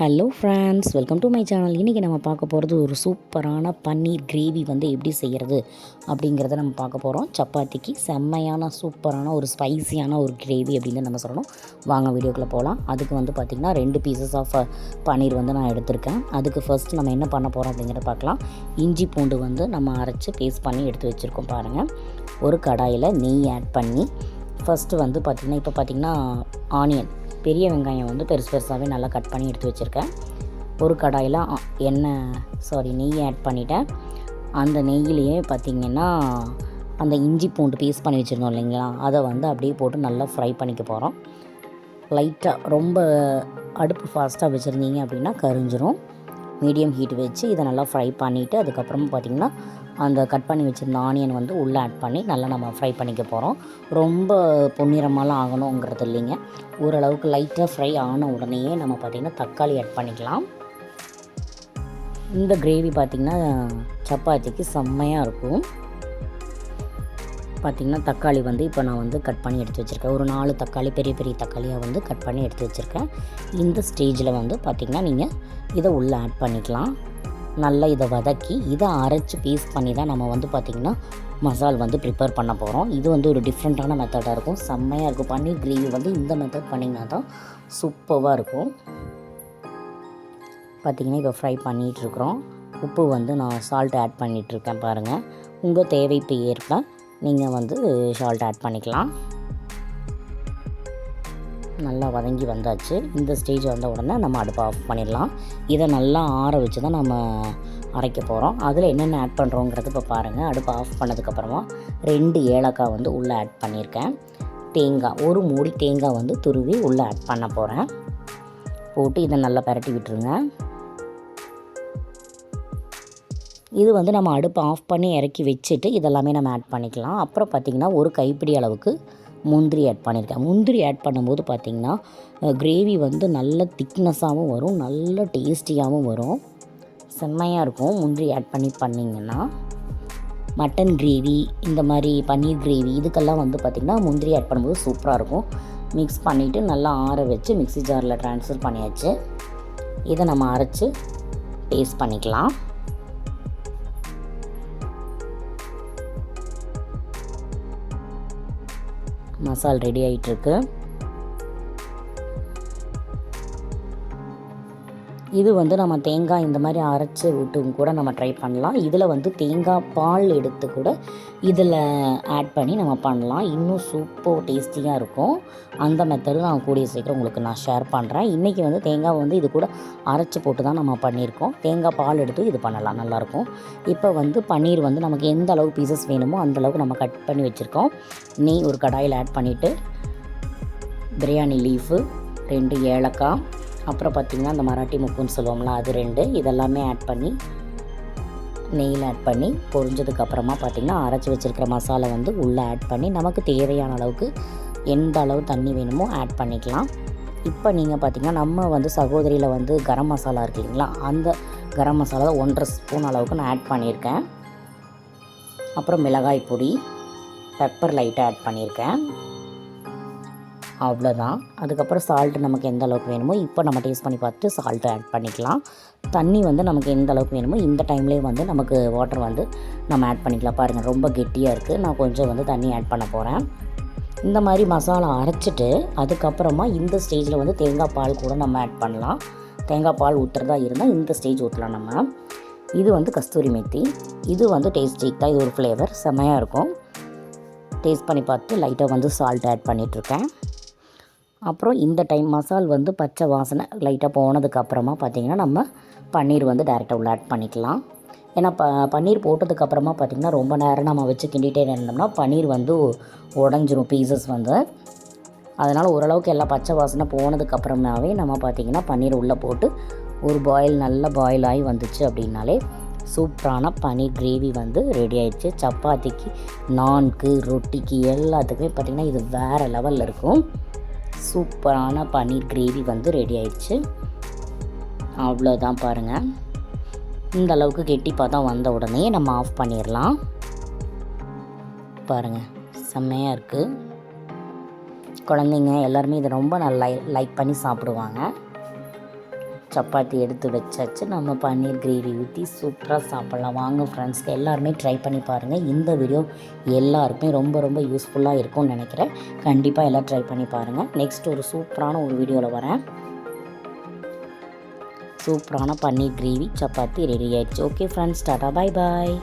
Hello friends welcome to my channel இன்றைக்கி நம்ம பார்க்க போகிறது ஒரு சூப்பரான பன்னீர் கிரேவி வந்து எப்படி செய்கிறது அப்படிங்கிறத நம்ம பார்க்க போகிறோம் சப்பாத்திக்கு செம்மையான சூப்பரான ஒரு ஸ்பைசியான ஒரு கிரேவி அப்படின்னு நம்ம சொல்லணும். வாங்க வீடியோக்குள்ளே போகலாம் அதுக்கு வந்து பார்த்திங்கன்னா ரெண்டு பீசஸ் ஆஃப் பன்னீர் வந்து நான் எடுத்திருக்கேன். அதுக்கு ஃபஸ்ட்டு நம்ம என்ன பண்ண போகிறோம் அப்படிங்கிறத பார்க்கலாம். இஞ்சி பூண்டு வந்து நம்ம அரைச்சி பேஸ்ட் பண்ணி எடுத்து வச்சுருக்கோம் பாருங்கள் ஒரு கடாயில் நெய் ஆட் பண்ணி ஃபஸ்ட்டு வந்து பார்த்திங்கன்னா இப்போ பார்த்திங்கன்னா ஆனியன் பெரிய வெங்காயம் வந்து பெருசு பெருசாகவே நல்லா கட் பண்ணி எடுத்து வச்சுருக்கேன். ஒரு கடாயில் எண்ணெய் சாரி நெய் ஆட் பண்ணிட்டேன். அந்த நெய்யிலேயே பார்த்திங்கன்னா அந்த இஞ்சி பூண்டு பீஸ் பண்ணி வச்சுருந்தோம் இல்லைங்களா? அதை வந்து அப்படியே போட்டு நல்லா ஃப்ரை பண்ணிக்க போகிறோம் லைட்டாக ரொம்ப அடுப்பு ஃபாஸ்ட்டாக வச்சுருந்தீங்க அப்படின்னா கரிஞ்சிரும். மீடியம் ஹீட் வச்சு இதை நல்லா ஃப்ரை பண்ணிவிட்டு அதுக்கப்புறமா பார்த்திங்கன்னா அந்த கட் பண்ணி வச்சுருந்த ஆனியன் வந்து உள்ளே ஆட் பண்ணி நல்லா நம்ம ஃப்ரை பண்ணிக்க போகிறோம் ரொம்ப பொன்னிறமாலாம் ஆகணுங்கிறது இல்லைங்க. ஓரளவுக்கு லைட்டாக ஃப்ரை ஆன உடனேயே நம்ம பார்த்திங்கன்னா தக்காளி ஆட் பண்ணிக்கலாம். இந்த கிரேவி பார்த்திங்கன்னா சப்பாத்திக்கு செம்மையாக இருக்கும். பார்த்திங்கன்னா தக்காளி வந்து இப்போ நான் வந்து கட் பண்ணி எடுத்து வச்சுருக்கேன். ஒரு நாலு தக்காளி பெரிய பெரிய தக்காளியாக வந்து கட் பண்ணி எடுத்து வச்சுருக்கேன். இந்த ஸ்டேஜில் வந்து பார்த்திங்கன்னா நீங்கள் இதை உள்ளே ஆட் பண்ணிக்கலாம். நல்லா இதை வதக்கி இதை அரைச்சி பீஸ் பண்ணி தான் நம்ம வந்து பார்த்திங்கன்னா மசால் வந்து ப்ரிப்பேர் பண்ண போகிறோம் இது வந்து ஒரு டிஃப்ரெண்ட்டான மெத்தடாக இருக்கும். செம்மையாக இருக்கும். பன்னீர் கிரேவி வந்து இந்த மெத்தட் பண்ணிங்கன்னா தான் சூப்பராக இருக்கும். பார்த்திங்கன்னா இப்போ ஃப்ரை பண்ணிகிட்ருக்குறோம் உப்பு வந்து நான் சால்ட் ஆட் பண்ணிகிட்ருக்கேன் பாருங்கள் உங்கள் தேவைக்கு ஏற்ப நீங்கள் வந்து சால்ட் ஆட் பண்ணிக்கலாம். நல்லா வதங்கி வந்தாச்சு. இந்த ஸ்டேஜ் வந்த உடனே நம்ம அடுப்பை ஆஃப் பண்ணிடலாம். இதை நல்லா ஆற வச்சு தான் நம்ம அரைக்க போகிறோம் அதில் என்னென்ன ஆட் பண்ணுறோங்கிறது இப்போ பாருங்கள் அடுப்பை ஆஃப் பண்ணதுக்கப்புறமா ரெண்டு ஏலக்காய் வந்து உள்ளே ஆட் பண்ணியிருக்கேன். தேங்காய் ஒரு மூடி தேங்காய் வந்து துருவி உள்ளே ஆட் பண்ண போகிறேன் போட்டு இதை நல்லா பரட்டி விட்டுருங்க. இது வந்து நம்ம அடுப்பை ஆஃப் பண்ணி இறக்கி வச்சுட்டு இதெல்லாமே நம்ம ஆட் பண்ணிக்கலாம். அப்புறம் பார்த்திங்கன்னா ஒரு கைப்பிடி அளவுக்கு முந்திரி ஆட் பண்ணியிருக்கேன். முந்திரி ஆட் பண்ணும்போது பார்த்திங்கன்னா கிரேவி வந்து நல்ல திக்னஸாகவும் வரும் நல்ல டேஸ்டியாகவும் வரும். செம்மையாக இருக்கும். முந்திரி ஆட் பண்ணி பண்ணிங்கன்னா மட்டன் கிரேவி இந்த மாதிரி பன்னீர் கிரேவி இதுக்கெல்லாம் வந்து பார்த்திங்கன்னா முந்திரி ஆட் பண்ணும்போது சூப்பராக இருக்கும். மிக்ஸ் பண்ணிவிட்டு நல்லா ஆற வச்சு மிக்ஸி ஜாரில் ட்ரான்ஸ்ஃபர் பண்ணியாச்சு. இதை நம்ம அரைச்சி டேஸ்ட் பண்ணிக்கலாம். மசால் ரெடி ஆகிட்டுருக்கு இது வந்து நம்ம தேங்காய் இந்த மாதிரி அரைச்சி விட்டும் கூட நம்ம ட்ரை பண்ணலாம். இதில் வந்து தேங்காய் பால் எடுத்து கூட இதில் ஆட் பண்ணி நம்ம பண்ணலாம். இன்னும் சூப்பர் டேஸ்டியாக இருக்கும். அந்த மெத்தடு நான் கூடிய சீக்கிரம் உங்களுக்கு நான் ஷேர் பண்ணுறேன் இன்றைக்கி வந்து தேங்காய் வந்து இது கூட அரைச்சி போட்டு தான் நம்ம பண்ணியிருக்கோம். தேங்காய் பால் எடுத்து இது பண்ணலாம். நல்லாயிருக்கும் இப்போ வந்து பன்னீர் வந்து நமக்கு எந்த அளவு பீசஸ் வேணுமோ அந்தளவுக்கு நம்ம கட் பண்ணி வச்சுருக்கோம். நெய் ஒரு கடாயில் ஆட் பண்ணிவிட்டு பிரியாணி லீஃபு ரெண்டு ஏலக்காய் அப்புறம் பார்த்திங்கன்னா அந்த மராட்டி முக்குன்னு சொல்லுவோம்ல அது ரெண்டு. இதெல்லாமே ஆட் பண்ணி நெய்யில் ஆட் பண்ணி பொரிஞ்சதுக்கு அப்புறமா பார்த்திங்கன்னா அரைச்சி வச்சுருக்கிற மசாலா வந்து உள்ளே ஆட் பண்ணி நமக்கு தேவையான அளவுக்கு எந்த அளவு தண்ணி வேணுமோ ஆட் பண்ணிக்கலாம். இப்போ நீங்கள் பார்த்திங்கன்னா நம்ம வந்து சகோதரியில் வந்து கரம் மசாலா இருக்கு இல்லைங்களா அந்த கரம் மசாலா ஒன்றரை ஸ்பூன் அளவுக்கு நான் ஆட் பண்ணியிருக்கேன். அப்புறம் மிளகாய் பொடி பெப்பர் லைட்டாக ஆட் பண்ணியிருக்கேன். அவ்வளோதான். அதுக்கப்புறம் சால்ட்டு நமக்கு எந்த அளவுக்கு வேணுமோ இப்போ நம்ம டேஸ்ட் பண்ணி பார்த்துட்டு சால்ட்டு ஆட் பண்ணிக்கலாம். தண்ணி வந்து நமக்கு எந்த அளவுக்கு வேணுமோ இந்த டைம்லேயே வந்து நமக்கு வாட்டர் வந்து நம்ம ஆட் பண்ணிக்கலாம். பாருங்கள் ரொம்ப கெட்டியாக இருக்குது நான் கொஞ்சம் வந்து தண்ணி ஆட் பண்ண போகிறேன் இந்த மாதிரி மசாலா அரைச்சிட்டு அதுக்கப்புறமா இந்த ஸ்டேஜில் வந்து தேங்காய் பால் கூட நம்ம ஆட் பண்ணலாம். தேங்காய் பால் ஊற்றுறதா இருந்தால் இந்த ஸ்டேஜ் ஊற்றலாம் நம்ம. இது வந்து கஸ்தூரி மெத்தி. இது வந்து டேஸ்டிக் தான் இது ஒரு ஃப்ளேவர் செம்மையாக இருக்கும். டேஸ்ட் பண்ணி பார்த்து லைட்டாக வந்து சால்ட் ஆட் பண்ணிகிட்ருக்கேன் அப்புறம் இந்த டைம் மசால் வந்து பச்சை வாசனை லைட்டாக போனதுக்கப்புறமா பார்த்திங்கன்னா நம்ம பன்னீர் வந்து டேரெக்டாக உள்ள ஆட் பண்ணிக்கலாம். ஏன்னா ப பன்னீர் போட்டதுக்கப்புறமா பார்த்திங்கன்னா ரொம்ப நேரம் நம்ம வச்சு கிண்டிகிட்டே இருந்தோம்னா பன்னீர் வந்து உடஞ்சிரும் பீசஸ் வந்து. அதனால் ஓரளவுக்கு எல்லா பச்சை வாசனை போனதுக்கப்புறமாவே நம்ம பார்த்திங்கன்னா பன்னீர் உள்ளே போட்டு ஒரு பாயில் நல்ல பாயில் ஆகி வந்துச்சு அப்படின்னாலே சூப்பரான பன்னீர் கிரேவி வந்து ரெடி ஆயிடுச்சு. சப்பாத்திக்கு நான்கு ரொட்டிக்கு எல்லாத்துக்குமே பார்த்திங்கன்னா இது வேறு லெவலில் இருக்கும். சூப்பரான பன்னீர் கிரேவி வந்து ரெடி ஆயிடுச்சு. அவ்வளோதான் பாருங்கள் இந்த அளவுக்கு கெட்டி தான் வந்த உடனே நம்ம ஆஃப் பண்ணிடலாம். பாருங்கள் செம்மையாக இருக்குது குழந்தைங்க எல்லாருமே இதை ரொம்ப நல்லா லைக் பண்ணி சாப்பிடுவாங்க. சப்பாத்தி எடுத்து வச்சாச்சு. நம்ம பன்னீர் கிரேவி ஊற்றி சூப்பராக சாப்பிட்லாம். வாங்க ஃப்ரெண்ட்ஸ்க்கு எல்லாருமே ட்ரை பண்ணி பாருங்கள் இந்த வீடியோ எல்லாருக்குமே ரொம்ப ரொம்ப யூஸ்ஃபுல்லாக இருக்கும்னு நினைக்கிறேன். கண்டிப்பாக எல்லாம் ட்ரை பண்ணி பாருங்கள் நெக்ஸ்ட் ஒரு சூப்பரான ஒரு வீடியோவில் வரேன். சூப்பரான பன்னீர் கிரேவி சப்பாத்தி ரெடி ஆயிடுச்சு. Okay friends tata bye bye